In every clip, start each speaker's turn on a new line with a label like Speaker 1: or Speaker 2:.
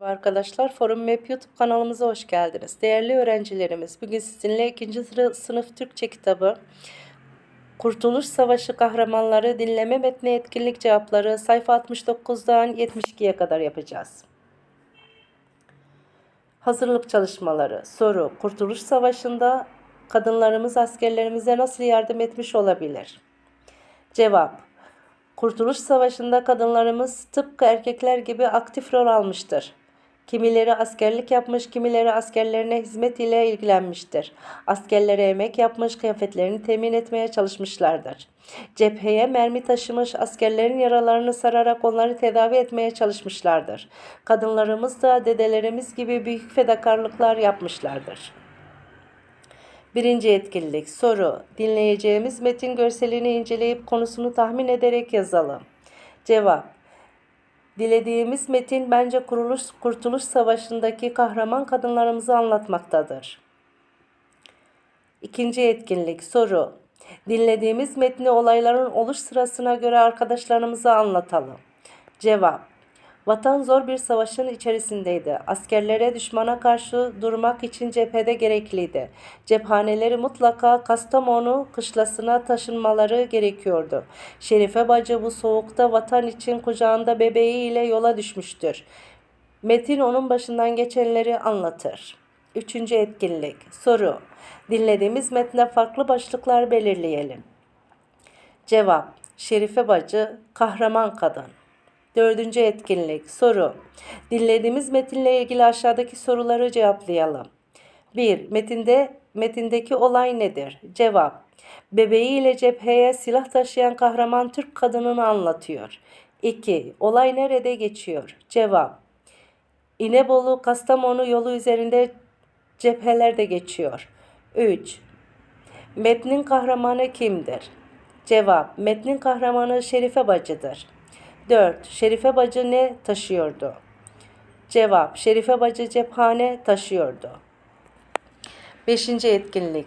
Speaker 1: Merhaba Arkadaşlar Forum Map YouTube kanalımıza hoş geldiniz. Değerli öğrencilerimiz bugün sizinle 2. sınıf Türkçe kitabı Kurtuluş Savaşı Kahramanları dinleme metni etkinlik cevapları sayfa 69'dan 72'ye kadar yapacağız. Hazırlık çalışmaları. Soru. Kurtuluş Savaşı'nda kadınlarımız askerlerimize nasıl yardım etmiş olabilir? Cevap. Kurtuluş Savaşı'nda kadınlarımız tıpkı erkekler gibi aktif rol almıştır. Kimileri askerlik yapmış, kimileri askerlerine hizmet ile ilgilenmiştir. Askerlere yemek yapmış, kıyafetlerini temin etmeye çalışmışlardır. Cepheye mermi taşımış, askerlerin yaralarını sararak onları tedavi etmeye çalışmışlardır. Kadınlarımız da dedelerimiz gibi büyük fedakarlıklar yapmışlardır. Birinci etkinlik. Soru. Dinleyeceğimiz metin görselini inceleyip konusunu tahmin ederek yazalım. Cevap. Dilediğimiz metin bence kuruluş, Kurtuluş Savaşı'ndaki kahraman kadınlarımızı anlatmaktadır. İkinci etkinlik. Soru. Dinlediğimiz metni olayların oluş sırasına göre arkadaşlarımıza anlatalım. Cevap. Vatan zor bir savaşın içerisindeydi. Askerlere düşmana karşı durmak için cephede gerekliydi. Cephaneleri mutlaka Kastamonu kışlasına taşınmaları gerekiyordu. Şerife bacı bu soğukta vatan için kucağında bebeğiyle yola düşmüştür. Metin onun başından geçenleri anlatır. Üçüncü etkinlik. Soru. Dinlediğimiz metne farklı başlıklar belirleyelim. Cevap. Şerife bacı, kahraman kadın. Dördüncü etkinlik. Soru. Dinlediğimiz metinle ilgili aşağıdaki soruları cevaplayalım. 1. Metinde metindeki olay nedir? Cevap. Bebeğiyle cepheye silah taşıyan kahraman Türk kadınını anlatıyor. 2. Olay nerede geçiyor? Cevap. İnebolu Kastamonu yolu üzerinde cephelerde geçiyor. 3. Metnin kahramanı kimdir? Cevap. Metnin kahramanı Şerife bacıdır. 4. Şerife bacı ne taşıyordu? Cevap. Şerife bacı cephane taşıyordu. 5. etkinlik.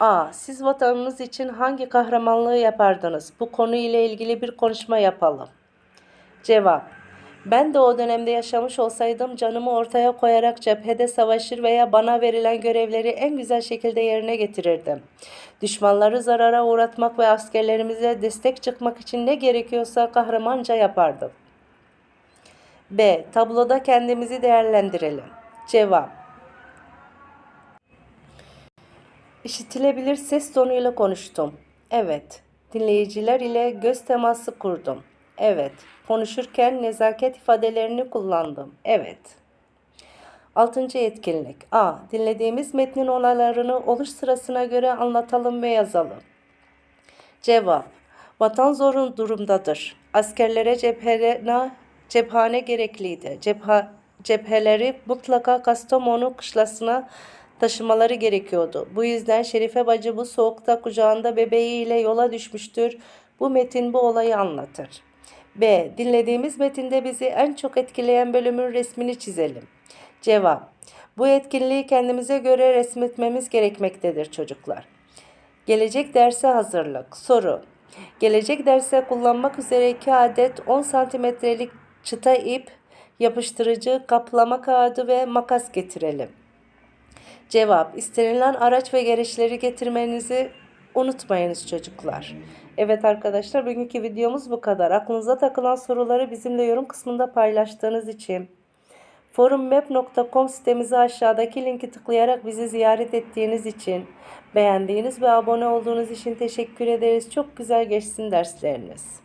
Speaker 1: A. Siz vatanınız için hangi kahramanlığı yapardınız? Bu konu ile ilgili bir konuşma yapalım. Cevap. Ben de o dönemde yaşamış olsaydım canımı ortaya koyarak cephede savaşır veya bana verilen görevleri en güzel şekilde yerine getirirdim. Düşmanları zarara uğratmak ve askerlerimize destek çıkmak için ne gerekiyorsa kahramanca yapardım. B. Tabloda kendimizi değerlendirelim. Cevap. İşitilebilir ses tonuyla konuştum. Evet. Dinleyiciler ile göz teması kurdum. Evet. Konuşurken nezaket ifadelerini kullandım. Evet. Altıncı etkinlik. A. Dinlediğimiz metnin olaylarını oluş sırasına göre anlatalım ve yazalım. Cevap. Vatan zorun durumdadır. Askerlere cephene, cephane gerekliydi. Cepha, cepheleri mutlaka Kastamonu kışlasına taşımaları gerekiyordu. Bu yüzden Şerife bacı bu soğukta kucağında bebeğiyle yola düşmüştür. Bu metin bu olayı anlatır. B. Dinlediğimiz metinde bizi en çok etkileyen bölümün resmini çizelim. Cevap. Bu etkinliği kendimize göre resmetmemiz gerekmektedir çocuklar. Gelecek derse hazırlık. Soru. Gelecek derse kullanmak üzere 2 adet 10 santimetrelik çıta ip, yapıştırıcı, kaplama kağıdı ve makas getirelim. Cevap. İstenilen araç ve gereçleri getirmenizi unutmayınız çocuklar. Evet arkadaşlar bugünkü videomuz bu kadar. Aklınıza takılan soruları bizimle yorum kısmında paylaştığınız için forummap.com sitemizi aşağıdaki linki tıklayarak bizi ziyaret ettiğiniz için beğendiğiniz ve abone olduğunuz için teşekkür ederiz. Çok güzel geçsin dersleriniz.